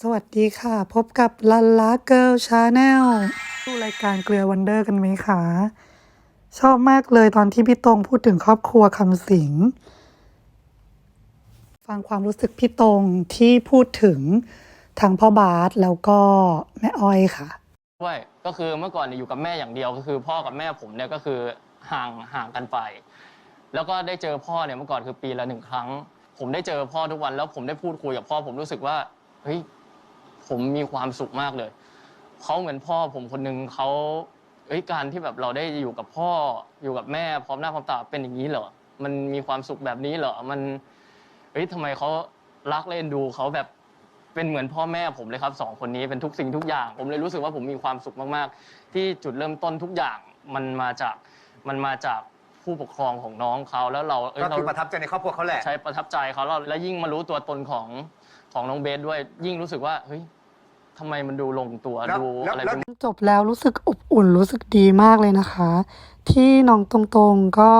สวัสดีค่ะ พบกับลันลาเกิลชาแนลดูรายการเกลือวันเดอร์กันไหมคะ ชอบมากเลยตอนที่พี่ตรงพูดถึงครอบครัวคำสิง ฟังความรู้สึกพี่ตรงที่พูดถึงทางพ่อบาสแล้วก็แม่อ้อยค่ะด้วยก็คือเมื่อก่อนเนี่ยอยู่กับแม่อย่างเดียวก็คือ พ่อกับแม่ผมเนี่ยก็คือห่างห่างกันไป แล้วก็ได้เจอพ่อเนี่ยเมื่อก่อนคือปีละหนึ่งครั้ง ผมได้เจอพ่อทุกวันแล้วผมได้พูดคุยกับพ่อผมรู้สึกว่าเฮ้ย ผมมีความสุขมากเลยเขาเหมือนพ่อผมคนหนึ่งเขาเอ้ยการที่แบบเราได้อยู่กับพ่ออยู่กับแม่พร้อมหน้าพร้อมตาเป็นอย่างนี้เหรอมันมีความสุขแบบนี้เหรอมันเฮ้ยทำไมเขารักเล่นดูเขาแบบเป็นเหมือนพ่อแม่ผมเลยครับสองคนนี้เป็นทุกสิ่งทุกอย่าง ผมเลยรู้สึกว่าผมมีความสุขมากๆ ที่จุดเริ่มต้นทุกอย่างมันมาจากมันมาจากผู้ปกครองของน้องเขาแล้วเราเอ้ยก็เราคือประทับใจในครอบครัวเขาแหละใช้ประทับใจเขาแล้วแล้วยิ่งมารู้ตัวตนของ ของน้องเบสด้วยยิ่งรู้สึกว่าเฮ้ยทำไมมันดูลงตัวแล้วดูแล้วอะไรแล้วเป็นจบแล้วรู้สึกอบอุ่นรู้สึกดีมากเลยนะคะ ที่น้องตรงๆก็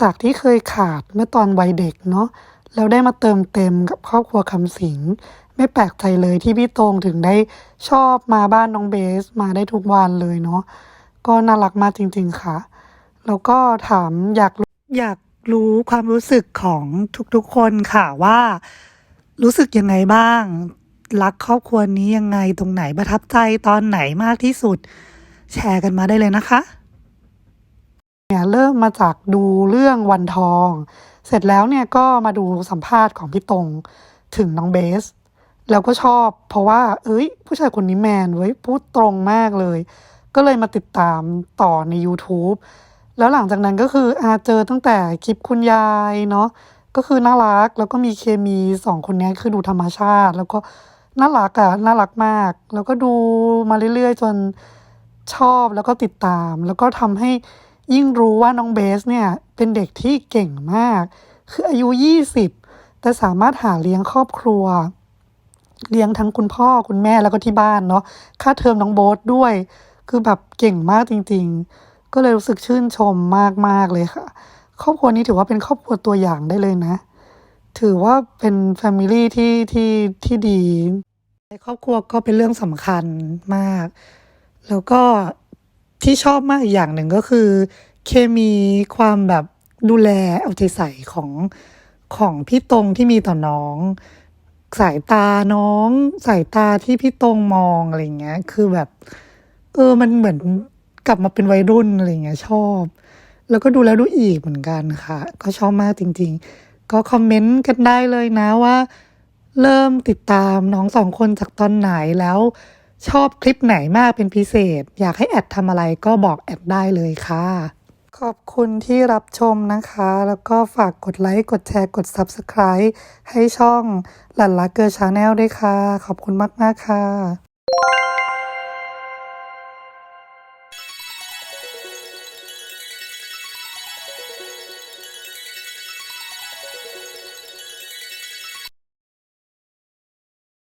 จากที่เคยขาดเมื่อตอนวัยเด็กเนาะแล้วได้มาเติมเต็มกับครอบครัวคำสิง ไม่แปลกใจเลยที่พี่ตรงถึงได้ชอบมาบ้านน้องเบสมาได้ทุกวันเลยเนาะก็น่ารักมากจริงๆค่ะ แล้วก็ถามอยากรู้อยากรู้ความรู้สึกของทุกๆคนค่ะว่า รู้สึกยังไงบ้าง รักครอบครัวนี้ยังไงตรงไหนประทับใจตอนไหนมากที่สุด แชร์กันมาได้เลยนะคะเนี่ยเริ่มมาจากดูเรื่องวันทอง เสร็จแล้วเนี่ยก็มาดูสัมภาษณ์ของพี่ตรงถึงน้องเบส แล้วก็ชอบ เพราะว่า เอ้ย ผู้ชายคนนี้แมนเว้ยพูดตรงมากเลย ก็เลยมาติดตามต่อใน YouTube แล้วหลังจากนั้นก็คืออาเจอตั้งแต่คลิปคุณยายเนาะ ก็คือน่ารักแล้วก็มีเคมีสองคนนี้คือดูธรรมชาติ แล้วก็น่ารักอะน่ารักมาก แล้วก็ดูมาเรื่อยๆ จนชอบแล้วก็ติดตาม แล้วก็ทำให้ยิ่งรู้ว่าน้องเบสเนี่ยเป็นเด็กที่เก่งมาก คืออายุยี่สิบแต่สามารถหาเลี้ยงครอบครัว เลี้ยงทั้งคุณพ่อคุณแม่แล้วก็ที่บ้านเนาะค่าเทอมน้องโบ๊ทด้วย คือแบบเก่งมากจริง ๆ ก็เลยรู้สึกชื่นชมมากๆเลยค่ะ ครอบครัวนี้ถือว่าเป็นครอบครัวตัวอย่างได้เลยนะ ถือว่าเป็นแฟมิลี่ที่ที่ที่ดีในครอบครัวก็เป็นเรื่องสำคัญมาก แล้วก็ที่ชอบมากอีกอย่างหนึ่งก็คือ เคมีความแบบดูแลเอาใจใส่ของของพี่ตรงที่มีต่อน้อง สายตาน้อง สายตาที่พี่ตรงมองอะไรเงี้ย คือแบบ เออมันเหมือนกลับมาเป็นวัยรุ่นอะไรเงี้ยชอบ แล้วก็ดูแล้วดูอีกเหมือนกันค่ะ ก็ชอบมากจริง ๆ ก็คอมเมนต์กันได้เลยนะว่า เริ่มติดตามน้องสองคนจากตอนไหนแล้ว ชอบคลิปไหนมากเป็นพิเศษ อยากให้แอดทำอะไรก็บอกแอดได้เลยค่ะ ขอบคุณที่รับชมนะคะ แล้วก็ฝากกดไลค์กดแชร์กด Subscribe ให้ช่องหลันลักเกอร์ชาแนลด้วยค่ะ ขอบคุณมากๆค่ะ